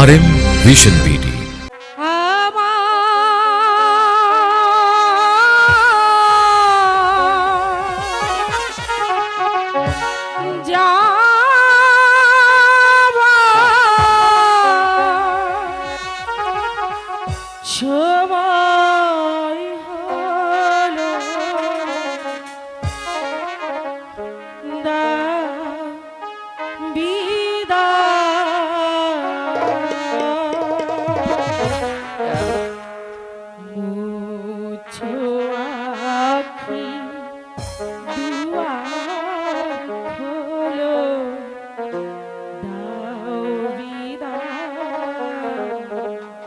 R M vision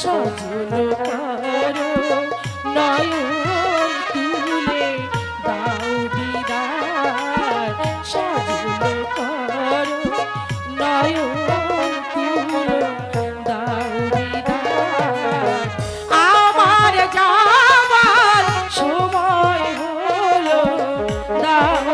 সজল করো নয়ন তুলে দাও বিদায় সজল করো নয়ন তুলে দাও আমার যাবার সময় হলো দাও